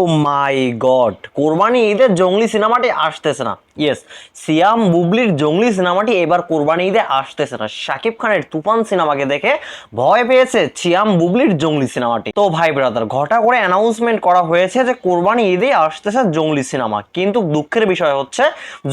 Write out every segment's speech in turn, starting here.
ও মাই god কোরবানি ঈদের জঙ্গলি সিনেমাটি আসতেছে না। ইয়েস সিয়াম বুবলির জঙ্গলি সিনেমাটি এবার কোরবানি ঈদে আসতেছে না। শাকিব খানের তুফান সিনেমাকে দেখে ভয় পেয়েছে সিয়াম বুবলির জঙ্গলি সিনেমাটি। তো ভাই ব্রাদার ঘটা করে অ্যানাউন্সমেন্ট করা হয়েছে যে কোরবানি ঈদে আসতেছে জঙ্গলি সিনেমা। কিন্তু দুঃখের বিষয় হচ্ছে,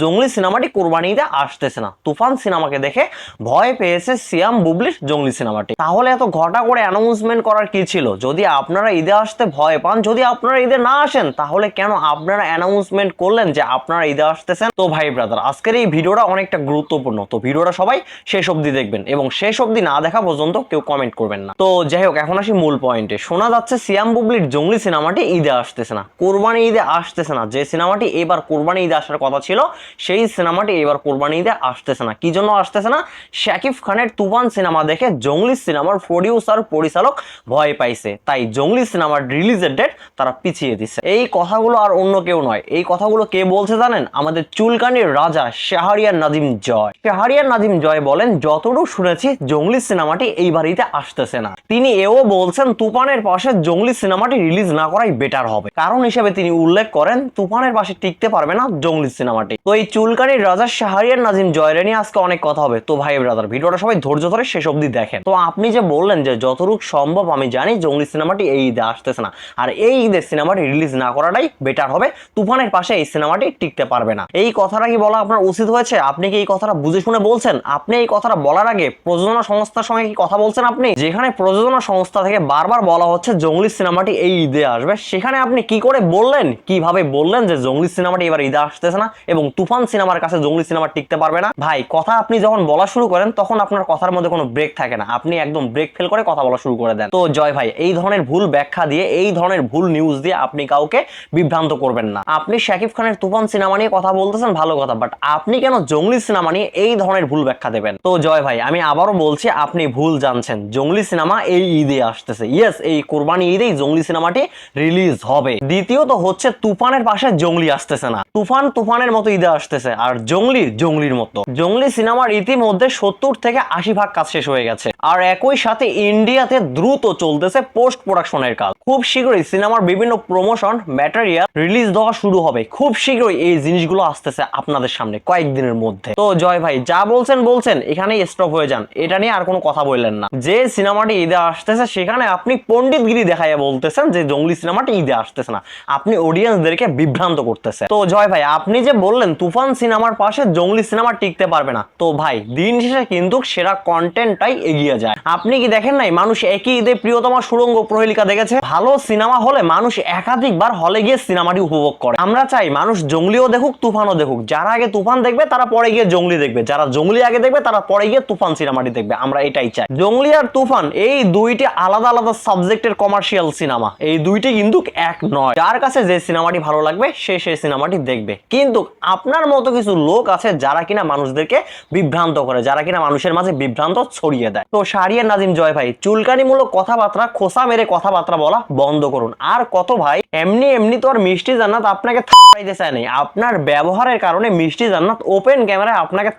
জঙ্গলি সিনেমাটি কোরবানি ঈদে আসতেছে না। তুফান সিনেমাকে দেখে ভয় পেয়েছে সিয়াম বুবলির জঙ্গলি সিনেমাটি। তাহলে এত ঘটা করে অ্যানাউন্সমেন্ট করার কি ছিল? যদি আপনারা ঈদে আসতে ভয় পান, যদি আপনারা ঈদে না আসেন, তাহলে কেন আপনারা অ্যানাউন্সমেন্ট করলেন যে আপনারা ঈদে আসতেছেন? তো ভাই ব্রাদার আজকের এই ভিডিওটা অনেকটা গুরুত্বপূর্ণ। তো ভিডিওটা সবাই শেষ অবধি দেখবেন এবং শেষ অবধি না দেখা পর্যন্ত কেউ কমেন্ট করবেন না। তো যাই হোক, এখন আসি মূল পয়েন্টে শোনা যাচ্ছে সিয়াম বুবলির জঙ্গলি সিনেমাটি ঈদে আসতেছে না। কোরবানি ঈদে আসতেছে না। যে সিনেমাটি এবার কোরবানি ঈদে আসার কথা ছিল, সেই সিনেমাটি এবার কোরবানি ঈদে আসতেছে না। কি জন্য আসতেছে না? শাকিব খানের তুফান সিনেমা দেখে জঙ্গলি সিনেমার প্রডিউসার পরিচালক ভয় পাইছে। তাই জঙ্গলি সিনেমার রিলিজের ডেট তারা পিছিয়ে দিচ্ছে এই কথাগুলো আর অন্য কেউ নয়। এই কথাগুলো কে বলছে জানেন? আমাদের চুলকানির রাজা শাহরিয়ার নাজিম জয়। শাহরিয়ার নাজিম জয় বলেন যতটুকু শুনেছি, জঙ্গলি সিনেমাটি এই বাড়িতে আসতেছে না। তিনি এও বলছেন, তুফানের পাশে জঙ্গলি সিনেমাটি রিলিজ না করাই বেটার হবে। কারণ হিসেবে তিনি উল্লেখ করেন, তুফানের পাশে টিকতে পারবে না জঙ্গলি সিনেমাটি। তো এই চুলকানির রাজা শাহরিয়ার নাজিম জয়রে নিয়ে আজকে অনেক কথা হবে। তো ভাই ব্রাদার, ভিডিওটা সবাই ধৈর্য ধরে শেষ অবধি দেখেন। তো আপনি যে বললেন যে যতটুক সম্ভব, আমি জানি জঙ্গলি সিনেমাটি এই ঈদে আসতেছে না। আর এই ঈদে সিনেমাটি রিলিজ না করাটাই বেটার হবে। তুফানের পাশে এই সিনেমাটি টিকতে পারবে না। এই কথাটা কি বলা আপনার উচিত হয়েছে? আপনি কি এই কথাটা বুঝে শুনে বলছেন? আপনি এই কথাটা বলার আগে প্রযোজনা সংস্থার সঙ্গে কি কথা বলছেন আপনি? যেখানে প্রযোজনা সংস্থা থেকে বারবার বলা হচ্ছে জঙ্গলি সিনেমাটি এই ঈদে আসবে। সেখানে আপনি কি করে বললেন? কীভাবে বললেন যে জঙ্গলি সিনেমাটি এবার ঈদে আসতেছে না এবং তুফান সিনেমার কাছে জঙ্গলি সিনেমা টিকতে পারবে না? ভাই, কথা আপনি যখন বলা শুরু করেন, তখন আপনার কথার মধ্যে কোনো ব্রেক থাকে না। আপনি একদম ব্রেক ফেল করে কথা বলা শুরু করে দেন। তো জয় ভাই, এই ধরনের ভুল ব্যাখ্যা দিয়ে, এই ধরনের ভুল নিউজ দিয়ে আপনি কাউকে বিভ্রান্ত করবেন না। আপনি শাকিব খানের তুফান সিনেমা নিয়ে কথা বলতেছেন ভালো কথা বাট আপনি কেন জঙ্গলি সিনেমা নিয়ে এই ধরনের ভুল ব্যাখ্যা দেবেন? তো জয় ভাই, আমি আবারও বলছি, আপনি ভুল জানছেন। জঙ্গলি সিনেমা এই ঈদে আসতেছে। ইয়েস এই কোরবানি ঈদেই জঙ্গলি সিনেমাটি রিলিজ হবে। দ্বিতীয়ত হচ্ছে, তুফানের পাশে জঙ্গলি আসতেছে না। তুফান তুফানের মতো ঈদে আসতেছে, আর জঙ্গলির জঙ্গলির মতো। জঙ্গলি সিনেমার ইতিমধ্যে সত্তর থেকে আশি ভাগ কাজ শেষ হয়ে গেছে। আর একই সাথে ইন্ডিয়াতে দ্রুত চলতেছে পোস্ট প্রোডাকশনের কাজ। খুব শীঘ্রই সিনেমার বিভিন্ন প্রমোশন ম্যাটেরিয়াল রিলিজ দেওয়া শুরু হবে। খুব শীঘ্রই এই জিনিসগুলো আসতেছে আপনাদের সামনে কয়েকদিনের মধ্যে। তো জয় ভাই, যা বলছেন বলছেন, এখানেই স্টপ হয়ে যান। এটা নিয়ে আর কোনো কথা বললেন না। যে সিনেমাটি ঈদে আসতেছে, সেখানে আপনি পণ্ডিতগিরি দেখাইয়া বলতেছেন যে জঙ্গলি সিনেমাটি ঈদে আসতেছে না। আপনি অডিয়েন্সদেরকে বিভ্রান্ত করতেছে। তো জয় ভাই। আপনি যে বললেন, তুফান সিনেমার পাশে জঙ্গলি সিনেমা টিকতে পারবে না। তো ভাই, দিন শেষে কিন্তু সেরা কন্টেন্টটাই এগিয়ে যায়। আপনি কি দেখেন নাই, মানুষ একই ঈদে প্রিয়তমা সুরঙ্গ প্রহেলিকা দেখেছে? ভালো সিনেমা হলে মানুষ একাধিকবার হলে গিয়ে সিনেমাটি উপভোগ করে। আমরা চাই মানুষ জঙ্গলিও দেখুক, তুফানও দেখুক। যারা আগে তুফান দেখবে, তারা পরে গিয়ে জঙ্গলি দেখবে। যারা জঙ্গলি আগে দেখবে, তারা পরে গিয়ে তুফান সিনেমাটি দেখবে। আমরা এটাই চাই। জঙ্গলি আর তুফান, এই দুইটি আলাদা আলাদা সাবজেক্টের কমার্শিয়াল সিনেমা এই দুইটি কিন্তু এক নয়। যার কাছে যে সিনেমাটি ভালো লাগবে, সে সেই সিনেমাটি দেখবে। কিন্তু আপনার মতো কিছু লোক আছে যারা কিনা মানুষদেরকে বিভ্রান্ত করে, যারা কিনা মানুষের মাঝে বিভ্রান্ত ছড়িয়ে দেয়। তো শাহরিয়ার নাজিম জয় ভাই, চুলকানিমূলক কথাবার্তা, খোসা মেরে কথাবার্তা বলা বন্ধ করুন। আর কত ভাই, এমনি এমনি তো আর মিষ্টি জান্নাত আপনাকে থাকাইতে চায় নাই। আপনার ব্যবহারের কারণে মিষ্টি জান্নাত ওপেন ক্যামেরায় আপনাকে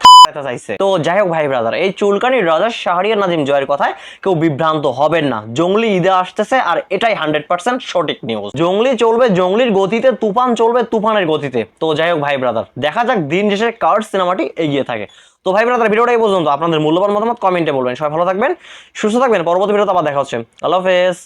চাইছে। তো যাই হোক ভাই ব্রাদার এই রাজা নাজিম জয়ের কথায় কেউ বিভ্রান্ত হবেন না। জঙ্গলি ঈদে আসতেছে আর এটাই হান্ড্রেড পার্সেন্ট সঠিক নিউজ জঙ্গলি চলবে, জঙ্গলির গতিতে, তুফান চলবে তুফানের গতিতে। তো যাই হোক ভাই ব্রাদার দেখা যাক দিন শেষে কার্ড সিনেমাটি এগিয়ে থাকে। তো ভাই ব্রাদার ভিডিওটা পর্যন্ত। আপনাদের মূল্যবান মতামত কমেন্টে বলবেন। সবাই ভালো থাকবেন, সুস্থ থাকবেন। পরবর্তী ভিডিওতে আবার দেখা হচ্ছে। আল্লাহ হাফেজ।